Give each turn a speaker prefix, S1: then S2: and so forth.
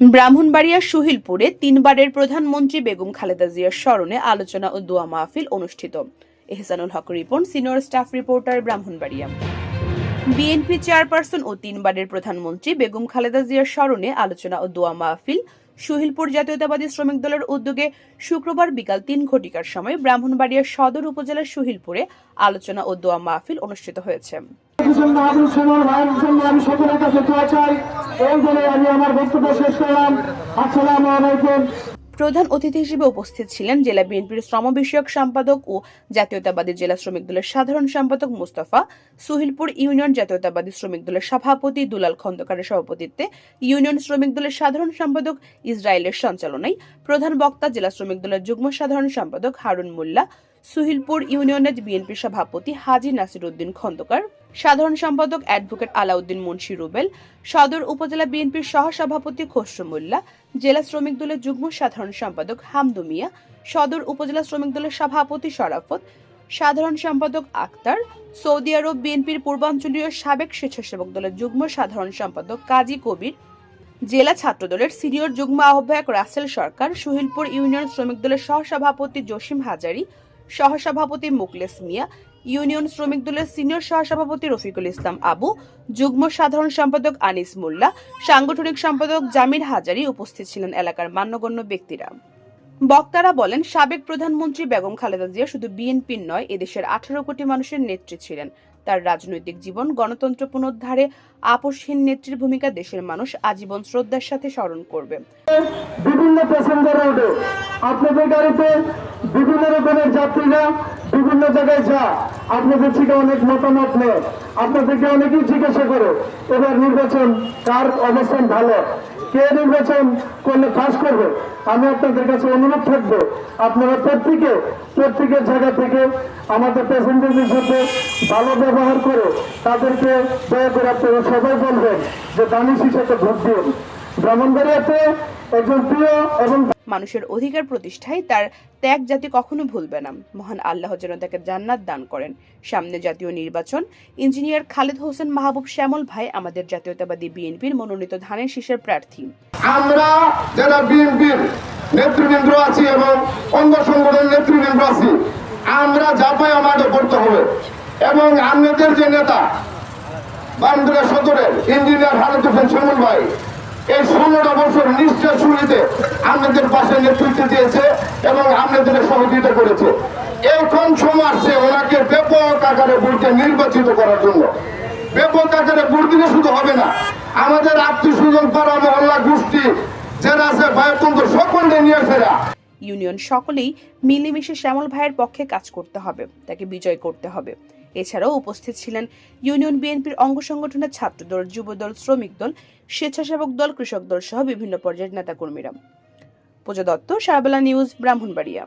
S1: ব্রাহ্মণবাড়িয়ার সুহিলপুরে তিনবারের প্রধানমন্ত্রী বেগম খালেদা জিয়ার স্মরণে আলোচনা ও দোয়া মাহফিল অনুষ্ঠিত। Ehsanul Haque Ripon, senior staff reporter, Brahmanbaria. BNP chairperson ও তিনবারের প্রধানমন্ত্রী বেগম খালেদা জিয়ার স্মরণে আলোচনা ও দোয়া মাহফিল সুহিলপুর জাতীয়তাবাদী শ্রমিক দলের উদ্যোগে শুক্রবার বিকাল তিন ঘটিকার সময় ব্রাহ্মণবাড়িয়ার সদর উপজেলার সুহিলপুরে আলোচনা ও দোয়া মাহফিল অনুষ্ঠিত হয়েছে।
S2: কিশোর মাহবুব সুমন ভাইয়ের জন্য আমি সকলের কাছে দোয়া চাই। এই বলে আমি আমার বক্তব্য শেষ করলাম। আসসালামু আলাইকুম।
S1: প্রধান অতিথি হিসেবে উপস্থিত ছিলেন জেলা বিএনপির শ্রম বিষয়ক সম্পাদক ও জাতীয়তাবাদী জেলা শ্রমিক দলের সাধারণ সম্পাদক মুস্তাফা, সুহিলপুর ইউনিয়ন জাতীয়তাবাদী শ্রমিক দলের সভাপতি দুলাল খন্দকারের সভাপতিত্বে ইউনিয়ন শ্রমিক দলের সাধারণ সম্পাদক ইসরায়েলের সঞ্চালনায় প্রধান বক্তা জেলা শ্রমিক দলের যুগ্ম সাধারণ সম্পাদক হারুন মোল্লা, সুহিলপুর ইউনিয়নের বিএনপি সভাপতি হাজি নাসির উদ্দিন খন্দকার সাধারণ সম্পাদক অ্যাডভোকেট আলাউদ্দিন মুন্সি রুবেল, সদর উপজেলা বিএনপির সহসভাপতি খসরু মোল্লা, জেলা শ্রমিক দলের যুগ্ম সাধারণ সম্পাদক হামদু মিয়া, সদর উপজেলা শ্রমিক দলের সভাপতি শরাফত সাধারণ সম্পাদক আক্তার, সৌদি আরব বিএনপির পূর্বাঞ্চলীয় সাবেক স্বেচ্ছাসেবক দলের যুগ্ম সাধারণ সম্পাদক কাজী কবির, জেলা ছাত্রদলের সিনিয়র যুগ্ম আহ্বায়ক রাসেল সরকার, সুহিলপুর ইউনিয়ন শ্রমিক দলের সহসভাপতি জসিম হাজারি সহসভাপতি মুকলেস মিয়া, ইউনিয়ন শ্রমিক দলের সিনিয়র সহসভাপতি রফিকুল ইসলাম আবু, যুগ্ম সাধারণ সম্পাদক আনিস মোল্লা, সাংগঠনিক সম্পাদক জামির হাজারি উপস্থিত ছিলেন এলাকার মান্যগণ্য ব্যক্তিরা। বক্তারা বলেন, সাবেক প্রধানমন্ত্রী বেগম খালেদা জিয়া শুধু বিএনপির নয়, এদেশের আঠারো কোটি মানুষের নেত্রী ছিলেন। তার রাজনৈতিক জীবন, গণতন্ত্র পুনরুদ্ধারে আপসহীন নেত্রীর ভূমিকা দেশের মানুষ আজীবন শ্রদ্ধার সাথে স্মরণ করবে।
S2: বিভিন্ন প্যাসেঞ্জার রোডে আপনাদের গাড়িতে বিভিন্ন রকমের যাত্রীরা বিভিন্ন জায়গায় যা। আপনাদের থেকে অনেক মতামত নেয় আপনাদেরকে অনেকেই জিজ্ঞাসা করে, এবার নির্বাচন কার অবস্থান ভালো? কে নির্বাচন করলে পাস করবে? আমি আপনাদের কাছে অনুরোধ থাকব, আপনারা প্রত্যেকে, প্রত্যেকের জায়গা থেকে আমাদের প্যাসেঞ্জারদের সাথে ভালো ব্যবহার করে তাদেরকে দয়া করে আপনারা সবাই বলবেন যে দানিশ হিসেবে ভোট দিন। ব্রাহ্মণবাড়িয়াতে একজন প্রিয় এবং
S1: মানুষের অধিকার প্রতিষ্ঠায় তার ত্যাগ জাতি কখনো ভুলবে না। মহান আল্লাহ যেন তাকে জান্নাত দান করেন। সামনে জাতীয় নির্বাচন, ইঞ্জিনিয়ার খালেদ হোসেন মাহবুব শ্যামল ভাই আমাদের জাতীয়তাবাদী বিএনপির মনোনীত ধানের শীষের প্রার্থী।
S3: আমরা যারা বিএনপির নেতৃবৃন্দ আছি এবং অঙ্গ সংগঠনের নেতৃবৃন্দ আছি, আমরা জাপায় আমাদের করতে হবে। এবং আমাদের যে নেতা সদরের ইঞ্জিনিয়ার শ্যামল ভাই, এই ষোলোটা বছর আমাদের নেতৃত্ব দিয়েছে এবং আমাদের সহযোগিতা করেছে। এখন সময় আসছে ওনাকে ব্যাপক আকারে ভোটে নির্বাচিত করার জন্য। ব্যাপক আকারে দিলে শুধু হবে না, আমাদের আত্মীয় স্বজন পাড়া মহল্লা, গোষ্ঠী, যারা আছে ভাইতন্ত্র সকলকে নিয়ে ফেরা
S1: ইউনিয়ন সকলেই মিলেমিশে শ্যামল ভাইয়ের পক্ষে কাজ করতে হবে, তাকে বিজয় করতে হবে। এছাড়াও উপস্থিত ছিলেন ইউনিয়ন বিএনপির অঙ্গ সংগঠনের ছাত্রদল, যুবদল, শ্রমিক দল, স্বেচ্ছাসেবক দল, কৃষক দল সহ বিভিন্ন পর্যায়ের নেতাকর্মীরা। পূজা দত্ত সারাবেলা নিউজ ব্রাহ্মণবাড়িয়া।